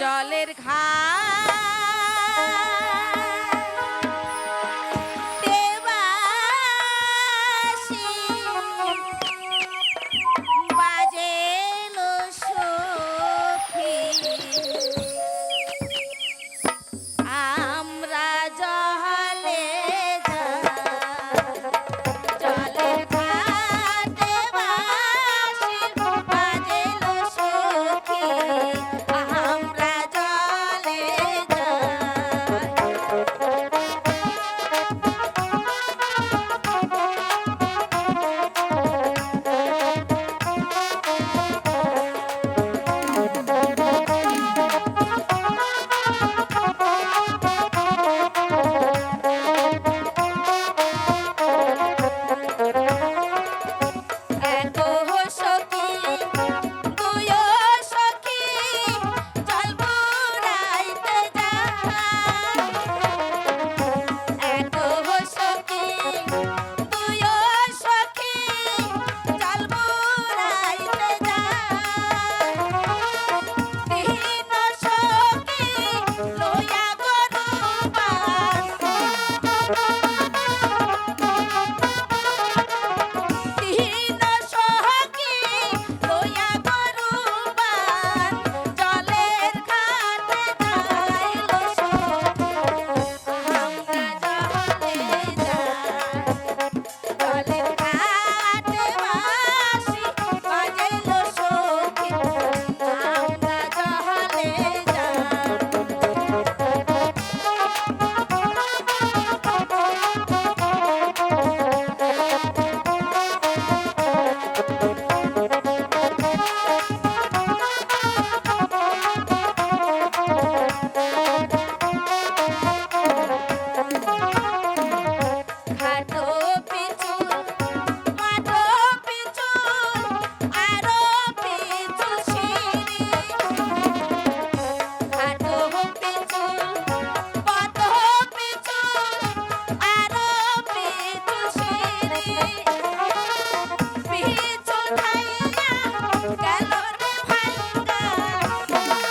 জলের ঘা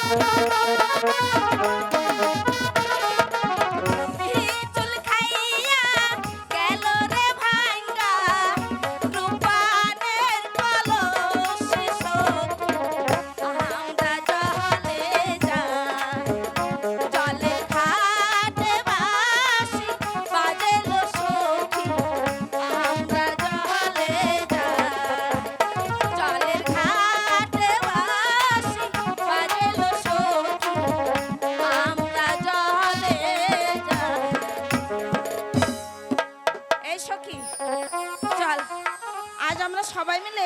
Thank you. আমরা সবাই মিলে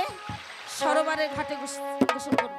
সরোবারের ঘাটে গোস- গোসল করব।